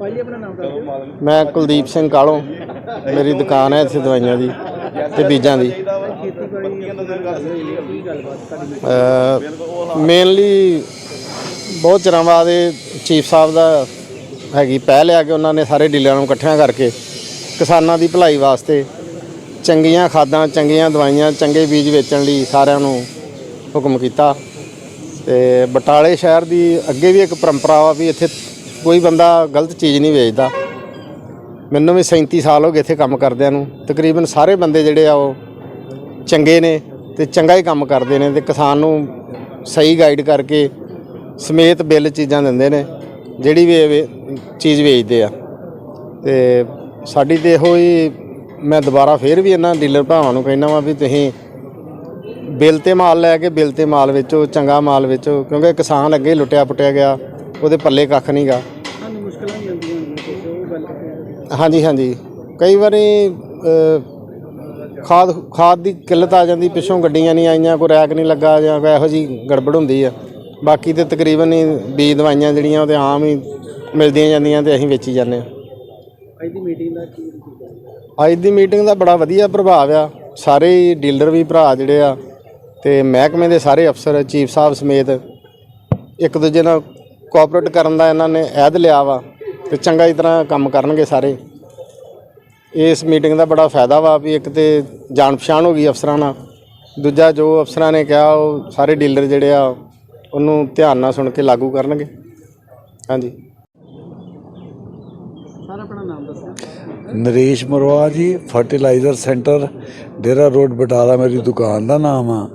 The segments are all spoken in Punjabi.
ਭਾਈ ਆਪਣਾ ਨਾਮ ਦੱਸ ਦਿਓ। ਮੈਂ ਕੁਲਦੀਪ ਸਿੰਘ ਕਾਲੋਂ ਮੇਰੀ ਦੁਕਾਨ ਹੈ ਇੱਥੇ ਦਵਾਈਆਂ ਦੀ ਤੇ ਬੀਜਾਂ ਦੀ। ਖੇਤੀਬਾੜੀ ਕੀ ਗੱਲਬਾਤ ਤੁਹਾਡੀ ਮੇਨਲੀ ਬਹੁਤ ਚਿਰਾਂ ਬਾਅਦ ਇਹ ਚੀਫ ਸਾਹਿਬ ਦਾ ਹੈਗੀ ਪਹਿਲ ਆ ਕਿ ਉਹਨਾਂ ਨੇ ਸਾਰੇ ਡੀਲਰਾਂ ਨੂੰ ਇਕੱਠਿਆਂ ਕਰਕੇ ਕਿਸਾਨਾਂ ਦੀ ਭਲਾਈ ਵਾਸਤੇ ਚੰਗੀਆਂ ਖਾਦਾਂ, ਚੰਗੀਆਂ ਦਵਾਈਆਂ, ਚੰਗੇ ਬੀਜ ਵੇਚਣ ਲਈ ਸਾਰਿਆਂ ਨੂੰ ਹੁਕਮ ਕੀਤਾ। ਤੇ ਬਟਾਲੇ ਸ਼ਹਿਰ ਦੀ ਅੱਗੇ ਵੀ ਇੱਕ ਪਰੰਪਰਾ ਵਾ ਵੀ ਇੱਥੇ ਕੋਈ ਬੰਦਾ ਗਲਤ ਚੀਜ਼ ਨਹੀਂ ਵੇਚਦਾ। ਮੈਨੂੰ ਵੀ 37 ਸਾਲ ਹੋ ਗਏ ਇੱਥੇ ਕੰਮ ਕਰਦਿਆਂ ਨੂੰ। ਤਕਰੀਬਨ ਸਾਰੇ ਬੰਦੇ ਜਿਹੜੇ ਆ ਉਹ ਚੰਗੇ ਨੇ ਤੇ ਚੰਗਾ ਹੀ ਕੰਮ ਕਰਦੇ ਨੇ ਤੇ ਕਿਸਾਨ ਨੂੰ ਸਹੀ ਗਾਈਡ ਕਰਕੇ ਸਮੇਤ ਬਿੱਲ ਚੀਜ਼ਾਂ ਦਿੰਦੇ ਨੇ, ਜਿਹੜੀ ਵੀ ਇਹ ਚੀਜ਼ ਵੇਚਦੇ ਆ। ਤੇ ਸਾਡੀ ਤੇ ਇਹੋ ਹੀ ਮੈਂ ਦੁਬਾਰਾ ਫੇਰ ਵੀ ਇਹਨਾਂ ਡੀਲਰ ਭਰਾਵਾਂ ਨੂੰ ਕਹਿਣਾ ਵਾਂ ਵੀ ਤੁਸੀਂ ਬਿੱਲ ਤੇ ਮਾਲ ਲੈ ਕੇ ਬਿੱਲ ਤੇ ਮਾਲ ਵੇਚੋ, ਚੰਗਾ ਮਾਲ ਵੇਚੋ, ਕਿਉਂਕਿ ਕਿਸਾਨ ਅੱਗੇ ਲੁੱਟਿਆ ਪੁੱਟਿਆ ਗਿਆ, ਉਹਦੇ ਪੱਲੇ ਕੱਖ ਨਹੀਂਗਾ ਸਾਨੂੰ ਮੁਸ਼ਕਲਾਂ ਵੀ ਆਉਂਦੀਆਂ ਹੁੰਦੀਆਂ ਕੁਝ ਉਹ ਗੱਲ ਕਰਦੇ ਹਾਂਜੀ ਹਾਂਜੀ। ਕਈ ਵਾਰੀ ਅ, ਖਾਦ ਖਾਦ ਦੀ ਕਿੱਲਤ ਆ ਜਾਂਦੀ ਪਿੱਛੋਂ ਗੱਡੀਆਂ ਨਹੀਂ ਆਈਆਂ ਕੋਈ ਰੈਕ ਨਹੀਂ ਲੱਗਾ ਜਾਂ ਕੋਈ ਇਹੋ ਜੀ ਗੜਬੜ ਹੁੰਦੀ ਆ। ਬਾਕੀ ਤੇ ਤਕਰੀਬਨ ਹੀ ਬੀਜ ਦਵਾਈਆਂ ਜਿਹੜੀਆਂ ਉਹ ਤੇ ਆਮ ਹੀ ਮਿਲਦੀਆਂ ਜਾਂਦੀਆਂ ਤੇ ਅਸੀਂ ਵੇਚੀ ਜਾਂਦੇ ਹਾਂ। ਅੱਜ ਦੀ ਮੀਟਿੰਗ ਦਾ ਕੀ ਅੱਜ ਦੀ ਮੀਟਿੰਗ ਦਾ ਬੜਾ ਵਧੀਆ ਪ੍ਰਭਾਵ ਆ। ਸਾਰੇ ਹੀ ਡੀਲਰ ਵੀ ਭਰਾ ਜਿਹੜੇ ਆ ਤੇ ਮਹਿਕਮੇ ਦੇ ਸਾਰੇ ਅਫਸਰ ਚੀਫ ਸਾਹਿਬ ਸਮੇਤ ਇੱਕ ਦੂਜੇ ਨਾਲ ਕੋਆਪਰੇਟ ਕਰਨ ਦਾ ਇਹਨਾਂ ਨੇ ਅਹਿਦ ਲਿਆ ਵਾ ਤੇ ਚੰਗਾ ਹੀ ਤਰ੍ਹਾਂ ਕੰਮ ਕਰਨਗੇ ਸਾਰੇ। ਇਸ ਮੀਟਿੰਗ ਦਾ ਬੜਾ ਫਾਇਦਾ ਵਾ ਵੀ ਇੱਕ ਤੇ ਜਾਣ ਪਛਾਣ ਹੋ ਗਈ ਅਫਸਰਾਂ ਨਾਲ। ਦੂਜਾ ਜੋ ਅਫਸਰਾਂ ਨੇ ਕਿਹਾ ਉਹ ਸਾਰੇ ਡੀਲਰ ਜਿਹੜੇ ਆ ਉਹਨੂੰ ਧਿਆਨ ਨਾਲ ਸੁਣ ਕੇ ਲਾਗੂ ਕਰਨਗੇ। ਹਾਂਜੀ। ਸਾਰਾ ਆਪਣਾ ਨਾਮ ਦੱਸੋ। Naresh Marwah ji fertilizer centre Dera road Batala ਮੇਰੀ ਦੁਕਾਨ ਦਾ ਨਾਮ ਆ।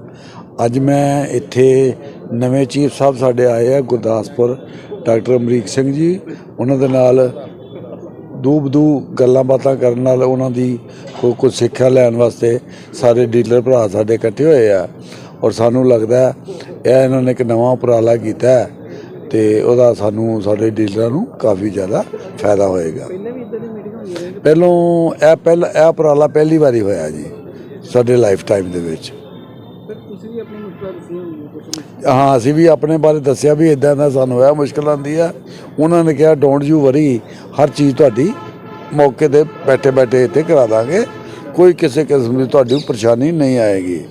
ਅੱਜ ਮੈਂ ਇੱਥੇ ਨਵੇਂ ਚੀਫ ਸਾਹਿਬ ਸਾਡੇ ਆਏ ਆ ਗੁਰਦਾਸਪੁਰ ਡਾਕਟਰ ਅਮਰੀਕ ਸਿੰਘ ਜੀ। ਉਹਨਾਂ ਦੇ ਨਾਲ ਦੂਬ ਦੂ ਗੱਲਾਂ ਬਾਤਾਂ ਕਰਨ ਨਾਲ ਉਹਨਾਂ ਦੀ ਕੋਈ ਕੁਝ ਸਿੱਖਿਆ ਲੈਣ ਵਾਸਤੇ ਸਾਰੇ ਡੀਲਰ ਭਰਾ ਸਾਡੇ ਇਕੱਠੇ ਹੋਏ ਆ। ਔਰ ਸਾਨੂੰ ਲੱਗਦਾ ਇਹ ਇਹਨਾਂ ਨੇ ਇੱਕ ਨਵਾਂ ਉਪਰਾਲਾ ਕੀਤਾ ਹੈ ਤੇ ਉਹਦਾ ਸਾਨੂੰ ਸਾਡੇ ਡੀਲਰਾਂ ਨੂੰ ਕਾਫੀ ਜ਼ਿਆਦਾ ਫਾਇਦਾ ਹੋਏਗਾ। ਪਹਿਲੋਂ ਇਹ ਪਹਿਲ ਇਹ ਉਪਰਾਲਾ ਪਹਿਲੀ ਵਾਰੀ ਹੋਇਆ ਜੀ ਸਾਡੇ ਲਾਈਫ ਟਾਈਮ ਦੇ ਵਿੱਚ। ਹਾਂ ਅਸੀਂ ਵੀ ਆਪਣੇ ਬਾਰੇ ਦੱਸਿਆ ਵੀ ਇਦਾਂ ਦਾ ਸਾਨੂੰ ਇਹ ਮੁਸ਼ਕਲ ਆਉਂਦੀ ਆ। ਉਹਨਾਂ ਨੇ ਕਿਹਾ ਡੋਂਟ ਯੂ ਵਰੀ ਹਰ ਚੀਜ਼ ਤੁਹਾਡੀ ਮੌਕੇ ਤੇ ਬੈਠੇ ਬੈਠੇ ਇੱਥੇ ਕਰਾ ਦਾਂਗੇ। ਕੋਈ ਕਿਸੇ ਕਿਸਮ ਦੀ ਤੁਹਾਡੀ ਪਰੇਸ਼ਾਨੀ ਨਹੀਂ ਆਏਗੀ।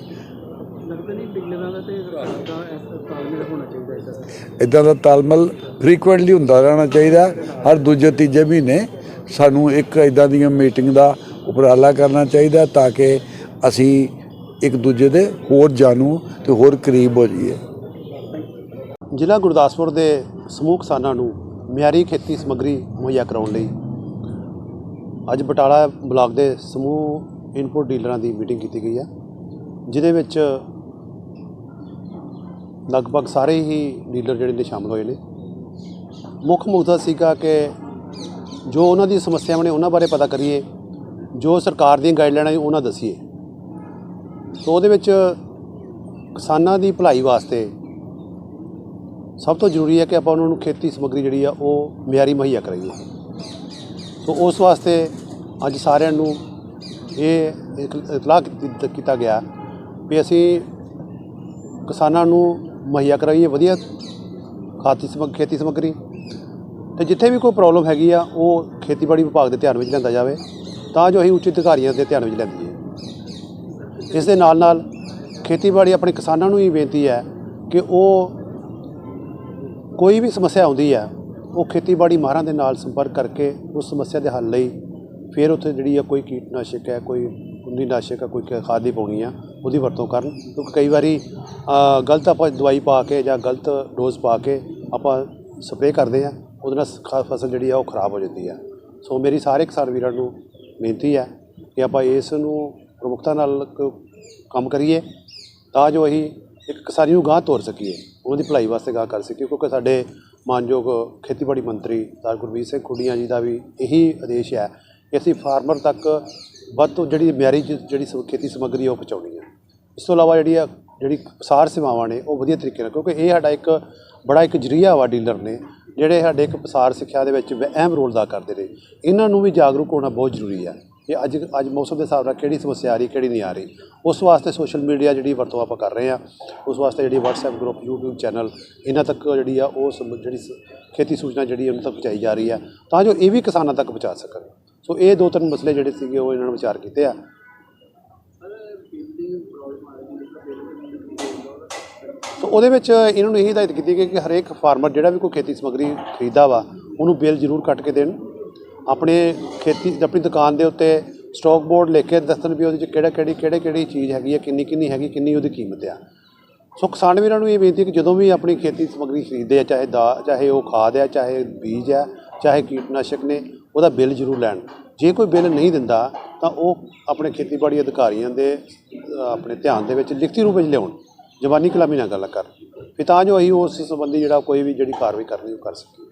ਇਦਾਂ ਦਾ ਤਾਲਮੇਲ ਫ੍ਰੀਕੁਐਂਟਲੀ ਹੁੰਦਾ ਰਹਿਣਾ ਚਾਹੀਦਾ। ਹਰ ਦੂਜੇ ਤੀਜੇ ਮਹੀਨੇ ਸਾਨੂੰ ਇੱਕ ਇਦਾਂ ਦੀਆਂ ਮੀਟਿੰਗ ਦਾ ਉਪਰਾਲਾ ਕਰਨਾ ਚਾਹੀਦਾ ਤਾਂ ਕਿ ਅਸੀਂ ਇੱਕ ਦੂਜੇ ਦੇ ਹੋਰ ਜਾਣੂ ਤੇ ਹੋਰ ਕਰੀਬ ਹੋ ਜਾਈਏ। ਜ਼ਿਲ੍ਹਾ ਗੁਰਦਾਸਪੁਰ ਦੇ ਸਮੂਹ ਕਿਸਾਨਾਂ ਨੂੰ ਮਿਆਰੀ ਖੇਤੀ ਸਮੱਗਰੀ ਮੁਹੱਈਆ ਕਰਾਉਣ ਲਈ ਅੱਜ ਬਟਾਲਾ ਬਲਾਕ ਦੇ ਸਮੂਹ ਇਨਪੁਟ ਡੀਲਰਾਂ ਦੀ ਮੀਟਿੰਗ ਕੀਤੀ ਗਈ ਹੈ, ਜਿਹਦੇ ਵਿੱਚ ਲਗਭਗ ਸਾਰੇ ਹੀ ਡੀਲਰ ਜਿਹੜੇ ਨੇ ਸ਼ਾਮਲ ਹੋਏ ਨੇ। ਮੁੱਖ ਮੁੱਦਾ ਸੀਗਾ ਕਿ ਜੋ ਉਹਨਾਂ ਦੀ ਸਮੱਸਿਆਵਾਂ ਨੇ ਉਹਨਾਂ ਬਾਰੇ ਪਤਾ ਕਰੀਏ, ਜੋ ਸਰਕਾਰ ਦੀਆਂ ਗਾਈਡਲਾਈਨਾਂ ਨੇ ਉਹਨਾਂ ਦੱਸੀਏ। ਸੋ ਉਹਦੇ ਵਿੱਚ ਕਿਸਾਨਾਂ ਦੀ ਭਲਾਈ ਵਾਸਤੇ ਸਭ ਤੋਂ ਜ਼ਰੂਰੀ ਹੈ ਕਿ ਆਪਾਂ ਉਹਨਾਂ ਨੂੰ ਖੇਤੀ ਸਮੱਗਰੀ ਜਿਹੜੀ ਆ ਉਹ ਮਿਆਰੀ ਮੁਹੱਈਆ ਕਰਾਈਏ। ਸੋ ਉਸ ਵਾਸਤੇ ਅੱਜ ਸਾਰਿਆਂ ਨੂੰ ਇਹ ਇਤਲਾਹ ਕੀਤਾ ਗਿਆ ਵੀ ਅਸੀਂ ਕਿਸਾਨਾਂ ਨੂੰ ਮੁਹੱਈਆ ਕਰਾਈਏ ਵਧੀਆ ਖਾਤੀ ਸਮੱਗ, ਖੇਤੀ ਸਮੱਗਰੀ। ਤੇ ਜਿੱਥੇ ਵੀ ਕੋਈ ਪ੍ਰੋਬਲਮ ਹੈਗੀ ਆ, ਉਹ ਖੇਤੀਬਾੜੀ ਵਿਭਾਗ ਦੇ ਧਿਆਨ ਵਿੱਚ ਲਿਆਂਦਾ ਜਾਵੇ। ਤਾਂ ਜੋ ਅਸੀਂ ਉੱਚ ਅਧਿਕਾਰੀਆਂ ਦੇ ਧਿਆਨ ਵਿੱਚ ਲਿਆਂਦੀਏ। ਇਸ ਦੇ ਨਾਲ ਨਾਲ ਖੇਤੀਬਾੜੀ ਆਪਣੇ ਕਿਸਾਨਾਂ ਨੂੰ ਹੀ ਬੇਨਤੀ ਹੈ ਕਿ ਉਹ ਕੋਈ ਵੀ ਸਮੱਸਿਆ ਆਉਂਦੀ ਹੈ, ਉਹ ਖੇਤੀਬਾੜੀ ਮਾਹਰਾਂ ਦੇ ਨਾਲ ਸੰਪਰਕ ਕਰਕੇ ਉਸ ਸਮੱਸਿਆ ਦੇ ਹੱਲ ਲਈ ਫਿਰ ਉੱਥੇ ਜਿਹੜੀ ਆ ਕੋਈ ਕੀਟਨਾਸ਼ਕ ਹੈ, ਕੋਈ ਕੁੰਡੀਨਾਸ਼ਕ ਹੈ, ਕੋਈ ਖਾਦ ਦੀ ਪਾਉਣੀ ਆ, ਉਹਦੀ ਵਰਤੋਂ ਕਰਨ। ਕਿਉਂਕਿ ਕਈ ਵਾਰੀ ਗਲਤ ਆਪਾਂ ਦਵਾਈ ਪਾ ਕੇ ਜਾਂ ਗਲਤ ਡੋਜ਼ ਪਾ ਕੇ ਆਪਾਂ ਸਪਰੇਅ ਕਰਦੇ ਆ ਉਹਦੇ ਨਾਲ ਖ- ਫਸਲ ਜਿਹੜੀ ਆ ਉਹ ਖਰਾਬ ਹੋ ਜਾਂਦੀ ਆ। ਸੋ ਮੇਰੀ ਸਾਰੇ ਕਿਸਾਨ ਵੀਰਾਂ ਨੂੰ ਬੇਨਤੀ ਹੈ ਕਿ ਆਪਾਂ ਇਸ ਨੂੰ ਪ੍ਰਮੁਖਤਾ ਨਾਲ ਕ- ਕੰਮ ਕਰੀਏ, ਤਾਂ ਜੋ ਅਸੀਂ ਇੱਕ ਕਿਸਾਨੀ ਨੂੰ ਗਾਂਹ ਤੋਰ ਸਕੀਏ, ਉਹਨਾਂ ਦੀ ਭਲਾਈ ਵਾਸਤੇ ਗਾਂਹ ਕਰ ਸਕੀਏ, ਕਿਉਂਕਿ ਸਾਡੇ ਮਾਨਯੋਗ ਖੇਤੀਬਾੜੀ ਮੰਤਰੀ ਸਰ ਗੁਰਮੀਤ ਸਿੰਘ ਖੁੱਡੀਆਂ ਜੀ ਦਾ ਵੀ ਇਹੀ ਆਦੇਸ਼ ਹੈ ਕਿ ਅਸੀਂ ਫਾਰਮਰ ਤੱਕ ਵੱਧ ਤੋਂ ਜਿਹੜੀ ਮਿਆਰੀ ਚ- ਜਿਹੜੀ ਸਮ, ਖੇਤੀ ਸਮੱਗਰੀ ਆ ਉਹ ਪਹੁੰਚਾਉਣੀ ਹੈ ਇਸ ਤੋਂ ਇਲਾਵਾ ਜਿਹੜੀ ਆ, ਜਿਹੜੀ ਪ੍ਰਸਾਰ ਸੇਵਾਵਾਂ ਨੇ ਉਹ ਵਧੀਆ ਤਰੀਕੇ ਨਾਲ, ਕਿਉਂਕਿ ਇਹ ਸਾਡਾ ਇੱਕ ਬੜਾ ਇੱਕ ਜਰੀਆ ਵਾ ਡੀਲਰ ਨੇ, ਜਿਹੜੇ ਸਾਡੇ ਇੱਕ ਪ੍ਰਸਾਰ ਸਿੱਖਿਆ ਦੇ ਵਿੱਚ ਵ- ਅਹਿਮ ਰੋਲ ਅਦਾ ਕਰਦੇ ਨੇ। ਇਹਨਾਂ ਨੂੰ ਵੀ ਜਾਗਰੂਕ ਹੋਣਾ ਬਹੁਤ ਜ਼ਰੂਰੀ ਹੈ ਕਿ ਅੱਜ ਅੱਜ ਮੌਸਮ ਦੇ ਹਿਸਾਬ ਨਾਲ ਕਿਹੜੀ ਸਮੱਸਿਆ ਆ ਰਹੀ, ਕਿਹੜੀ ਨਹੀਂ ਆ ਰਹੀ। ਉਸ ਵਾਸਤੇ ਸੋਸ਼ਲ ਮੀਡੀਆ ਜਿਹੜੀ ਵਰਤੋਂ ਆਪਾਂ ਕਰ ਰਹੇ ਆ ਉਸ ਵਾਸਤੇ ਜਿਹੜੀ WhatsApp ਗਰੁੱਪ YouTube ਚੈਨਲ ਇਹਨਾਂ ਤੱਕ ਜਿਹੜੀ ਆ ਉਹ ਸਮ- ਜਿਹੜੀ ਖੇਤੀ ਸੂਚਨਾ ਜਿਹੜੀ ਉਹਨਾਂ ਤੱਕ ਪਹੁੰਚਾਈ ਜਾ ਰਹੀ ਹੈ ਤਾਂ ਜੋ ਇਹ ਵੀ ਕਿਸਾਨਾਂ ਤੱਕ ਪਹੁੰਚਾ ਸਕਣ। ਸੋ ਇਹ ਦੋ ਤਿੰਨ ਮਸਲੇ ਜਿਹੜੇ ਸੀਗੇ ਉਹ ਇਹਨਾਂ ਨੇ ਵਿਚਾਰ ਕੀਤੇ ਆ। ਸੋ ਉਹਦੇ ਵਿੱਚ ਇਹਨਾਂ ਨੂੰ ਇਹ ਹਦਾਇਤ ਕੀਤੀ ਗਈ ਕਿ ਹਰੇਕ ਫਾਰਮਰ ਜਿਹੜਾ ਵੀ ਕੋਈ ਖੇਤੀ ਸਮੱਗਰੀ ਖਰੀਦਾ ਵਾ, ਉਹਨੂੰ ਬਿੱਲ ਜ਼ਰੂਰ ਕੱਟ ਕੇ ਦੇਣ। ਆਪਣੇ ਖੇਤੀ, ਆਪਣੀ ਦੁਕਾਨ ਦੇ ਉੱਤੇ ਸਟਾਕ ਬੋਰਡ ਲੈ ਕੇ ਦੱਸਣ ਵੀ ਉਹਦੇ 'ਚ ਕਿਹੜਾ, ਕਿਹੜੀ, ਕਿਹੜੇ, ਕਿਹੜੀ ਚੀਜ਼ ਹੈਗੀ ਹੈ, ਕਿੰਨੀ ਕਿੰਨੀ ਹੈਗੀ, ਕਿੰਨੀ ਉਹਦੀ ਕੀਮਤ ਆ। ਸੋ ਕਿਸਾਨ ਵੀਰਾਂ ਨੂੰ ਇਹ ਬੇਨਤੀ ਕਿ ਜਦੋਂ ਵੀ ਆਪਣੀ ਖੇਤੀ ਸਮੱਗਰੀ ਖਰੀਦਦੇ ਆ, ਚਾਹੇ ਦਾ, ਚਾਹੇ ਉਹ ਖਾਦ ਆ, ਚਾਹੇ ਬੀਜ ਆ, ਚਾਹੇ ਕੀਟਨਾਸ਼ਕ ਨੇ, ਉਹਦਾ ਬਿੱਲ ਜ਼ਰੂਰ ਲੈਣ। ਜੇ ਕੋਈ ਬਿੱਲ ਨਹੀਂ ਦਿੰਦਾ, ਤਾਂ ਉਹ ਆਪਣੇ ਖੇਤੀਬਾੜੀ ਅਧਿਕਾਰੀਆਂ ਦੇ ਆਪਣੇ ਧਿਆਨ ਦੇ ਵਿੱਚ ਲਿਖਤੀ ਰੂਪ ਵਿੱਚ ਲਿਆਉਣ। ਜ਼ਬਾਨੀ ਕਲਾਮੀ ਨਾਲ ਗੱਲ ਕਰ। ਵੀ ਤਾਂ ਜੋ ਅਸੀਂ ਉਸ ਸੰਬੰਧੀ ਜਿਹੜਾ ਕੋਈ ਵੀ, ਜਿਹੜੀ ਕਾਰਵਾਈ ਕਰਨੀ ਉਹ ਕਰ ਸਕੀਏ।